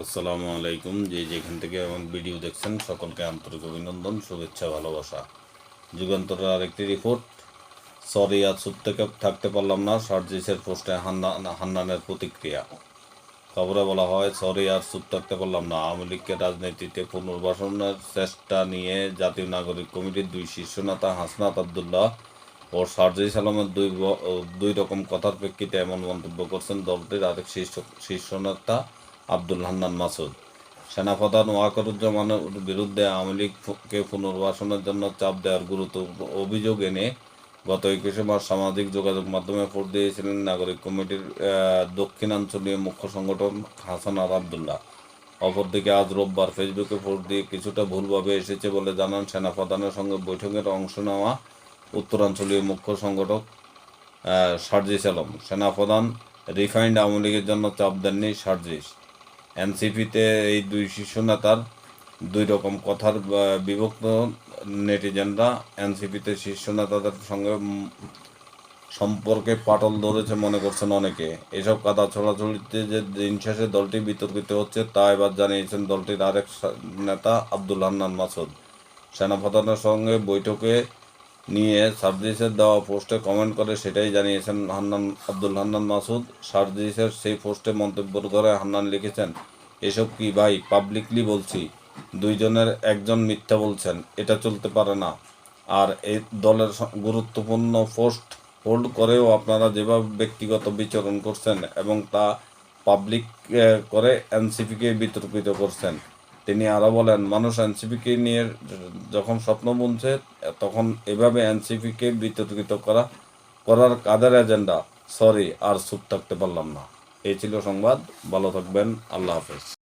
আসসালামু আলাইকুম। যে যেখান থেকে আমার ভিডিও দেখছেন, সকলকে আন্তরিক অভিনন্দন, শুভেচ্ছা, ভালোবাসা। যুগান্তরের আরেকটি রিপোর্ট সরি আজ থেকে থাকতে পারলাম না, সার্জিসের পোস্টে হান্নান হান্নানের প্রতিক্রিয়া। খবরে বলা হয় সরি আর চুপ থাকতে পারলাম না। আওয়ামী লীগকে রাজনীতিতে পুনর্বাসনের চেষ্টা নিয়ে জাতীয় নাগরিক কমিটির দুই শীর্ষ নেতা হাসনাত আবদুল্লাহ ও সার্জিস আলমের দুই দুই রকম কথার প্রেক্ষিতে এমন মন্তব্য করছেন দলটির আরেক শীর্ষ শীর্ষ নেতা আব্দুল হান্নান মাসুদ। সেনাপ্রধান ওয়াকরুজ্জামানের বিরুদ্ধে আওয়ামী লীগকে পুনর্বাসনের জন্য চাপ দেওয়ার গুরুত্ব অভিযোগ এনে গত একুশে মার্চ সামাজিক যোগাযোগ মাধ্যমে ভোট দিয়েছিলেন নাগরিক কমিটির দক্ষিণাঞ্চলীয় মুখ্য সংগঠন হাসান আর আবদুল্লাহ। অপরদিকে আজ রোববার ফেসবুকে ভোট দিয়ে কিছুটা ভুলভাবে এসেছে বলে জানান সেনাপ্রধানের সঙ্গে বৈঠকের অংশ নেওয়া উত্তরাঞ্চলীয় মুখ্য সংগঠক সার্জিস আলম। সেনাপ্রধান রিফাইন্ড আওয়ামী লীগের জন্য চাপ দেননি সার্জিস। এনসিপিতে এই দুই শীর্ষ নেতার দুই রকম কথার বিভক্ত নেটিজেনরা এনসিপিতে শীর্ষ নেতাদের সঙ্গে সম্পর্কে পাটল ধরেছে মনে করছেন অনেকে। এসব কাদা ছড়াছড়িতে যে দিন শেষে দলটি বিতর্কিত হচ্ছে, তা এবার জানিয়েছেন দলটির আরেক নেতা আব্দুল হান্নান মাসুদ। সেনাপ্রধানের সঙ্গে বৈঠকে নিয়ে সার্জিসের দেওয়া পোস্টে কমেন্ট করে সেটাই জানিয়েছেন হান্নান আব্দুল হান্নান মাসুদ। সার্জিসের সেই পোস্টে মন্তব্য করে হান্নান লিখেছেন, এসব কি ভাই পাবলিকলি বলছি। দুইজনের একজন মিথ্যা বলছেন, এটা চলতে পারে না। আর এই দলের গুরুত্বপূর্ণ পোস্ট হোল্ড করেও আপনারা যেভাবে ব্যক্তিগত বিচরণ করছেন এবং তা পাবলিক করে এনসিপিকে বিতর্কিত করছেন। তিনি আরও বলেন, মানুষ এনসিপিকে নিয়ে যখন স্বপ্ন বুনছে, তখন এভাবে এনসিপিকে বিতর্কিত করা, করার কাদের এজেন্ডা? সরি, আর চুপ থাকতে পারলাম না। এই ছিল সংবাদ, ভালো থাকবেন, আল্লাহ হাফেজ।